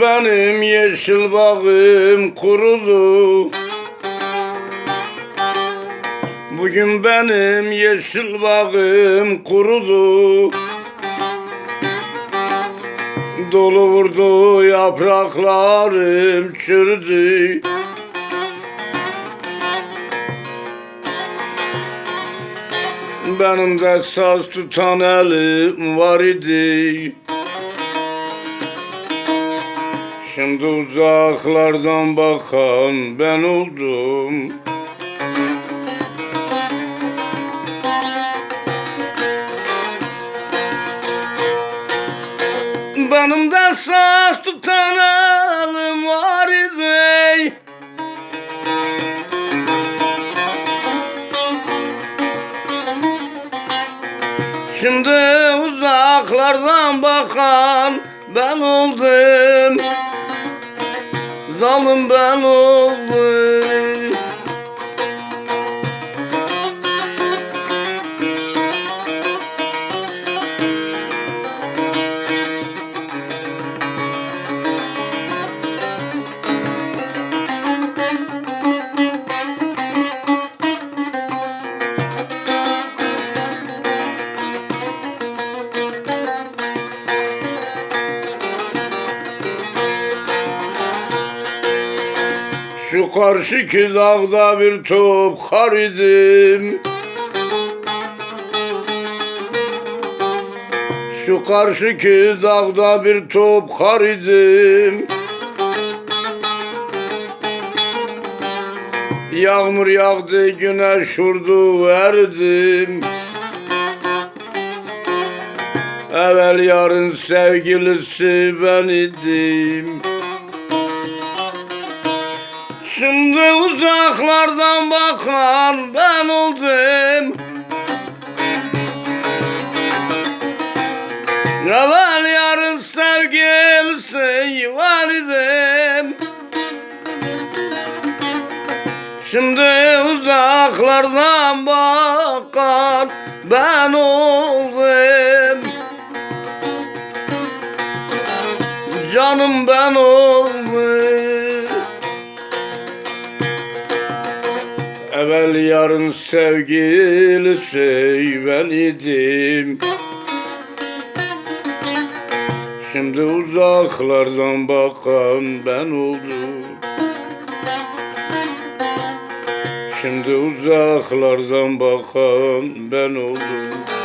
Benim yeşil bağım kurudu Bugün benim yeşil bağım kurudu Dolu vurdu yapraklarım çürüdü. Benim de saz tutan elim var idi Şimdi uzaklardan bakan ben oldum. Benim de saz tutan elim var idi Şimdi uzaklardan bakan ben oldum Zalim ben oldum Şu karşıki dağda bir top kar idim. Şu karşıki dağda bir top kar idim. Yağmur yağdı güneş vurdu verdim. Evvel yarın sevgilisi ben idim Şimdi uzaklardan bakan ben oldum. Evvel yarın sevgilisi var idim Şimdi uzaklardan bakan ben oldum. Canım ben oldum Evvel yarın sevgilisi ben idim. Şimdi uzaklardan bakan ben oldum. Şimdi uzaklardan bakan ben oldum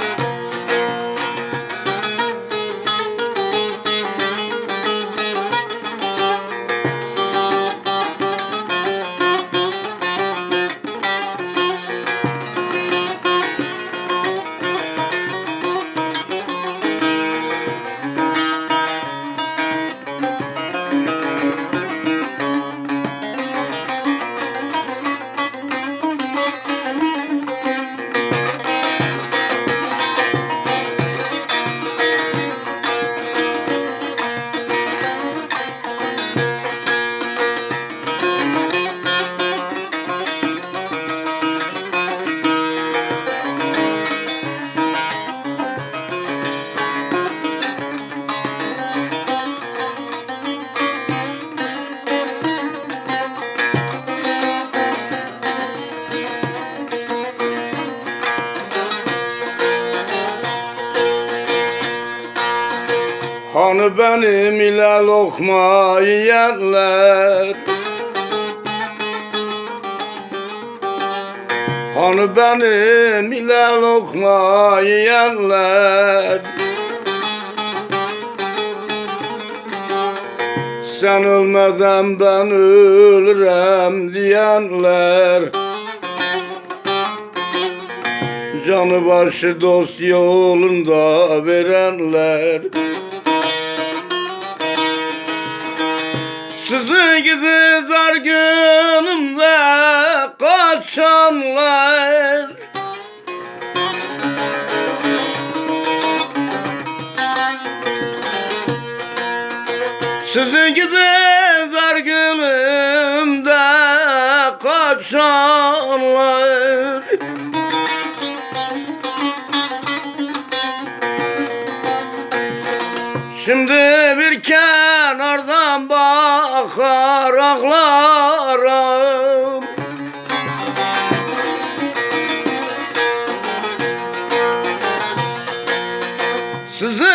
Hani benim ile lokma yiyenler Hani benim ile lokma yiyenler Sen ölmeden ben ölürüm diyenler. Canı başı dost yolunda verenler Sizi gidi zargınımda kaçanlar. Sizi gidi zargınımda kaçanlar This is it.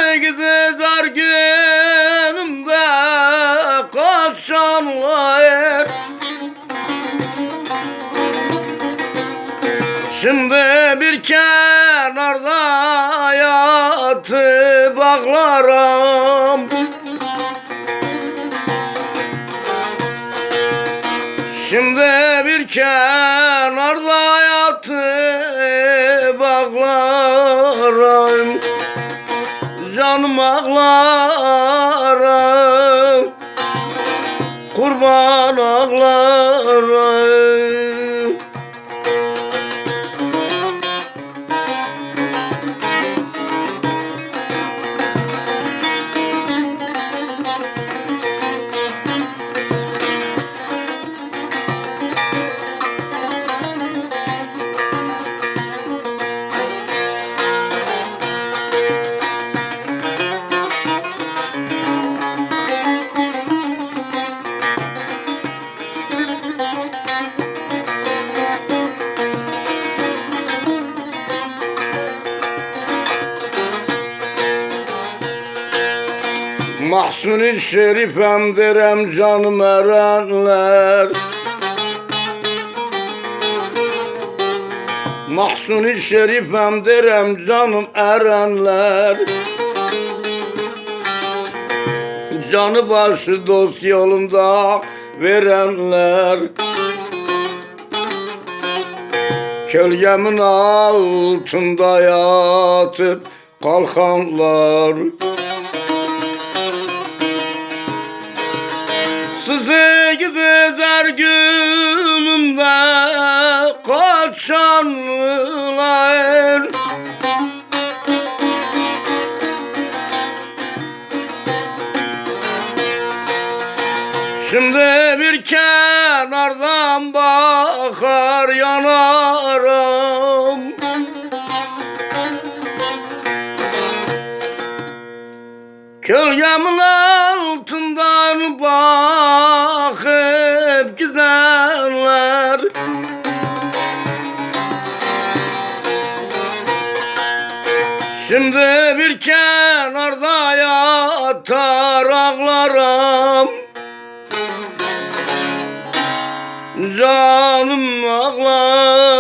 Canım ağlarım Kurban ağlarım Mahsuni şerifem derem canım erenler Mahsuni şerifem derem canım erenler. Canı başı dost yolunda verenler. Kölgemin altında yatıp kalkanlar Sizi gider günümde kaçanlar. Şimdi bir kenardan bakar yanarım. Kölgemin altından bakıp gidenler Şimdi bir kenarda yatar ağlarım. Canım ağlar